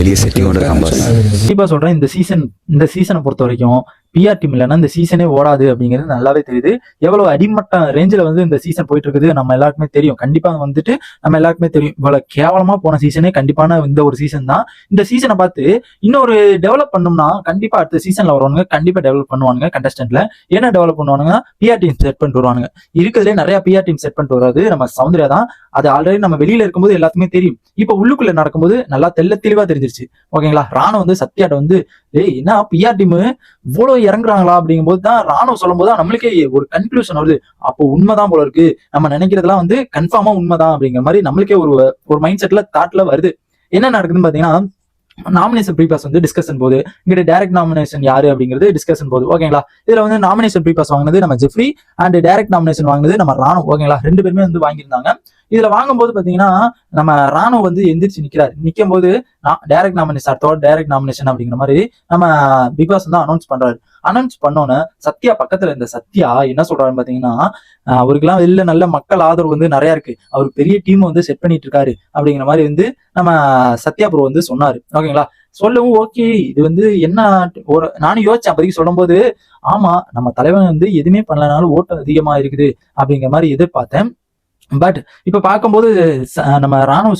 வெளியே செட்டிங்கோட காம்பாஸ் கண்டிப்பாக சொல்கிறேன் இந்த சீசன் இந்த சீசனை பொறுத்த வரைக்கும் பிஆர் டீம் இல்லைன்னா இந்த சீசனே ஓடாது அப்படிங்கிறது நல்லாவே தெரியுது. எவ்வளவு அடிமட்ட ரேஞ்சில் வந்து இந்த சீசன் போயிட்டு இருக்குது நம்ம எல்லாருக்குமே தெரியும். கண்டிப்பாக வந்துட்டு நம்ம எல்லாருக்குமே தெரியும். இவ்வளவு கேவலமா போன சீசனே கண்டிப்பான இந்த ஒரு சீசன் தான். இந்த சீசனை பார்த்து இன்னொரு டெவலப் பண்ணோம்னா கண்டிப்பா அடுத்த சீசன்ல வருவானுங்க. கண்டிப்பா டெவலப் பண்ணுவானுங்க கண்டஸ்டன்ட்ல என்ன டெவலப் பண்ணுவானுங்க பிஆர் டீம் செட் பண்ணிட்டு வருவானுங்க. இருக்கிறதுலே நிறைய பிஆர் டீம் செட் பண்ணிட்டு வராது. நம்ம சௌந்தர்யா தான். அது ஆல்ரெடி நம்ம வெளியில இருக்கும்போது எல்லாத்துக்குமே தெரியும். இப்போ உள்ளுக்குள்ள நடக்கும்போது நல்லா தெள்ள தெளிவா தெரிஞ்சிருச்சு. ஓகேங்களா? ராணம் வந்து சத்யாட்ட வந்து ஏய் என்ன பிஆர் டீம் இவ்வளவு இறங்குறாங்களா அப்படிங்கும்போது தான் ராணுவம் சொல்லும் போது நம்மளுக்கே ஒரு கன்க்ளூஷன் வருது. அப்போ உண்மைதான் போல இருக்கு. நம்ம நினைக்கிறதெல்லாம் வந்து கன்ஃபார்மா உண்மைதான் அப்படிங்கிற மாதிரி நம்மளுக்கே ஒரு ஒரு மைண்ட் செட்ல தாட்ல வருது. என்ன நடக்குதுன்னு பாத்தீங்கன்னா நாமினேஷன் ப்ரீபாஸ் வந்து டிஸ்கஷன் போது இங்கிட்ட டைரக்ட் நாமினேஷன் யாரு அப்படிங்கிறது டிஸ்கஷன் போது ஓகேங்களா இதுல வந்து நாமினேஷன் ப்ரீபாஸ் வாங்கினது நம்ம ஜெஃப்ரி அண்ட் டைரக்ட் நாமினேஷன் வாங்கினது நம்ம ராணு ஓகேங்களா ரெண்டு பேருமே வந்து வாங்கியிருந்தாங்க. இதுல வாங்கும்போது பாத்தீங்கன்னா நம்ம ராணுவம் வந்து எந்திரிச்சு நிக்கிறாரு. நிக்கும் போது டைரக்ட் நாமினேஷன் அடுத்தோட டைரக்ட் நாமினேஷன் அப்படிங்கிற மாதிரி நம்ம பிக் பாஸ் வந்து அனௌன்ஸ் பண்றாரு. அனௌன்ஸ் பண்ணோன்னு சத்யா பக்கத்துல இருந்த சத்யா என்ன சொல்றாருன்னு பாத்தீங்கன்னா அவருக்கெல்லாம் வெளில நல்ல மக்கள் ஆதரவு வந்து நிறைய இருக்கு. அவர் பெரிய டீம் வந்து செட் பண்ணிட்டு இருக்காரு. அப்படிங்கிற மாதிரி வந்து நம்ம சத்யா ப்ரோ வந்து சொன்னாரு. ஓகேங்களா சொல்லவும் ஓகே இது வந்து என்ன ஒரு நானும் யோசிச்சேன் அப்போதைக்கு சொல்லும்போது ஆமா நம்ம தலைவன் வந்து எதுவுமே பண்ணலனாலும் ஓட்டம் அதிகமா இருக்குது. அப்படிங்கிற மாதிரி எதிர்பார்த்தேன். பட் இப்ப பார்க்கும்போது நம்ம ராணுவ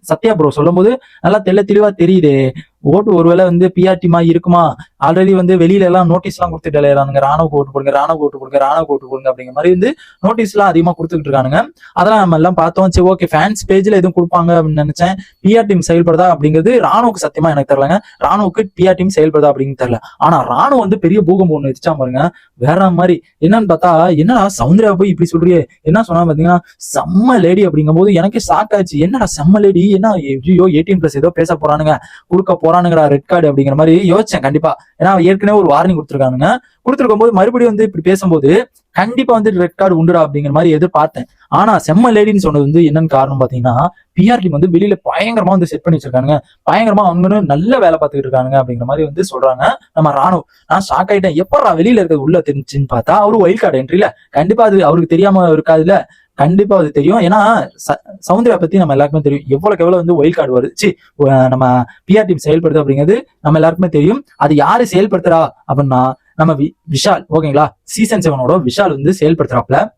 சத்யா ப்ரோ சொல்லும்போது நல்லா தெள்ள தெளிவா தெரியுது. ஓட்டு ஒருவேளை வந்து பிஆர்டிமா இருக்குமா? ஆல்ரெடி வந்து வெளியில எல்லாம் நோட்டீஸ் எல்லாம் கொடுத்துட்டு இல்லையானுங்க ராணுவ ஓட்டு போடுங்க ராணுவ ஓட்டு கொடுங்க ராணுவ ஓட்டு போடுங்க அப்படிங்கிற மாதிரி வந்து நோட்டீஸ் எல்லாம் அதிகமா கொடுத்துக்கிட்டு இருக்கானுங்க. அதெல்லாம் நம்ம எல்லாம் பார்த்தோம். சரி ஓகே ஃபேன்ஸ் பேஜ்ல எதுவும் கொடுப்பாங்க அப்படின்னு நினைச்சேன். பிஆர் டீம் செயல்படுதா அப்படிங்கிறது ராணுவுக்கு சத்தியமா எனக்கு தெரியலங்க. ராணுவுக்கு பிஆர் டீம் செயல்படுதா அப்படின்னு தெரியல. ஆனா ராணுவ வந்து பெரிய பூகம்பம் ஒண்ணு வச்சா பாருங்க. வேற மாதிரி என்னன்னு பார்த்தா என்னடா சவுந்தர்யா போய் இப்படி சொல்றியே? என்ன சொன்னா பாத்தீங்கன்னா செம்ம லேடி அப்படிங்கும் போது எனக்கு ஷாக் ஆச்சு. என்னடா செம்ம லேடி என்ன ஐயோ ஏடிஎம் பிளஸ் ஏதோ பேச போறானுங்க. கொடுக்க போறானுங்கடா ரெட் கார்டு அப்படிங்கிற மாதிரி யோசிச்சேன் கண்டிப்பா. ஏன்னா ஏற்கனவே ஒரு வார்னிங் கொடுத்துருக்கானுங்க. கொடுத்துருக்கும் போது மறுபடியும் வந்து இப்படி பேசும்போது கண்டிப்பா வந்து ரெட் கார்டு உண்டுடா அப்படிங்கிற மாதிரி எதிர்பார்த்தேன். ஆனா செம்ம லேடின்னு சொன்னது வந்து என்னன்னு காரணம் பாத்தீங்கன்னா பிஆர் டீம் வந்து வெளியில பயங்கரமா வந்து செட் பண்ணி வச்சிருக்காங்க பயங்கரமா அவங்க நல்ல வேலை பார்த்துக்கிட்டு இருக்காங்க அப்படிங்கிற மாதிரி வந்து சொல்றாங்க நம்ம ராணுவ நான் ஷாக் ஆயிட்டேன். எப்படா வெளியில இருக்கிறது உள்ள தெரிஞ்சுன்னு பார்த்தா அவரு ஒயில் கார்டு என்ட்ரில கண்டிப்பா அது அவருக்கு தெரியாம இருக்காதுல்ல. கண்டிப்பா அது தெரியும். ஏன்னா ச- பத்தி நம்ம எல்லாருக்குமே தெரியும். எவ்வளவுக்கு எவ்வளவு வந்து ஒயில் கார்டு வருது. நம்ம பிஆர் டீம் செயல்படுது அப்படிங்கிறது நம்ம எல்லாருக்குமே தெரியும். அது யாரு செயல்படுத்துறா அப்படின்னா நம்ம வி- விஷால். ஓகேங்களா? சீசன் செவனோட விஷால் வந்து செயல்படுத்துறாப்ல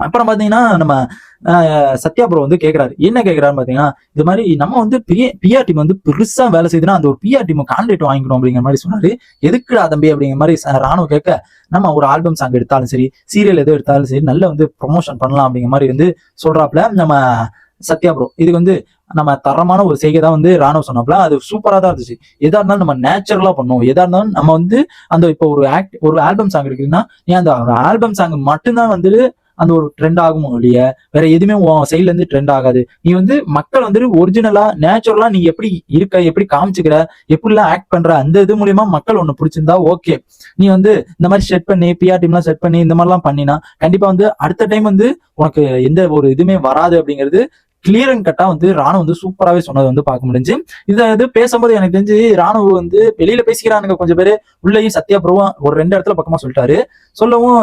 அப்புறம் பாத்தீங்கன்னா நம்ம சத்யாபுரம் சத்யா ப்ரோ வந்து கேட்கிறாரு என்ன கேக்குறாரு பாத்தீங்கன்னா இது மாதிரி நம்ம வந்து பிஆர் டீம் வந்து பெருசா வேலை செய்யுதுன்னா அந்த ஒரு பிஆர் டீம் கான்ட்ராக்ட் வாங்கிக்கணும் அப்படிங்கிற மாதிரி சொன்னாரு. எதுக்குடா தம்பி அப்படிங்கிற மாதிரி ச- ராணுவ கேட்க நம்ம ஒரு ஆல்பம் சாங் எடுத்தாலும் சரி சீரியல் எதோ எடுத்தாலும் சரி நல்ல வந்து ப்ரொமோஷன் பண்ணலாம் அப்படிங்கிற மாதிரி வந்து சொல்றாப்ல நம்ம சத்யா ப்ரோ வந்து நம்ம தரமான ஒரு செய்கை தான் வந்து ராணுவ சொன்னப்பல. அது சூப்பரா தான் இருந்துச்சு. எதா இருந்தாலும் நம்ம நேச்சுரலா பண்ணுவோம். எதா இருந்தாலும் நம்ம வந்து அந்த இப்போ ஒரு ஆக்ட் ஒரு ஆல்பம் சாங் எடுக்கிறீங்கன்னா நீ அந்த ஆல்பம் சாங் மட்டும்தான் வந்து அந்த ஒரு ட்ரெண்ட் ஆகும் ஒழிய வேற எதுவுமே உன் சைட்ல இருந்து ட்ரெண்ட் ஆகாது. நீ வந்து மக்கள் வந்துட்டு ஒரிஜினலா நேச்சுரலா நீ எப்படி இருக்க எப்படி காமிச்சுக்கிற எப்படிலாம் ஆக்ட் பண்ற அந்த இது மூலியமா மக்கள் ஒண்ணு பிடிச்சிருந்தா ஓகே நீ வந்து இந்த மாதிரி செட் பண்ணி பிஆர் டீம்லாம் செட் பண்ணி இந்த மாதிரிலாம் பண்ணினா கண்டிப்பா வந்து அடுத்த டைம் வந்து உனக்கு எந்த ஒரு இதுவுமே வராது அப்படிங்கிறது கிளியர் அண்ட் கட்டா வந்து ராணுவ வந்து சூப்பராகவே சொன்னது வந்து பார்க்க முடிஞ்சு. இதை இது பேசும்போது எனக்கு தெரிஞ்சு ராணுவ வந்து வெளியில பேசிக்கிறானுங்க கொஞ்சம் பேர். உள்ளேயும் சத்யா ஒரு ரெண்டு இடத்துல பக்கமா சொல்லிட்டாரு. சொல்லவும்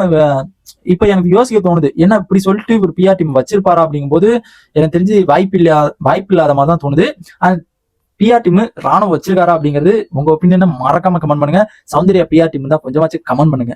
இப்ப எனக்கு யோசிக்க தோணுது என்ன இப்படி சொல்லிட்டு ஒரு பிஆர் டீம் வச்சிருப்பாரா அப்படிங்கும்போது எனக்கு தெரிஞ்சு வாய்ப்பு இல்லா வாய்ப்பு இல்லாத மாதிரி தான் தோணுது. பிஆர் டீம் ராணுவம் வச்சிருக்காரா அப்படிங்கிறது உங்க ஒப்பீனியனை மறக்காம கமெண்ட் பண்ணுங்க. சௌந்தர்யா பிஆர் டீம் தான் கொஞ்சமாச்சு கமெண்ட் பண்ணுங்க.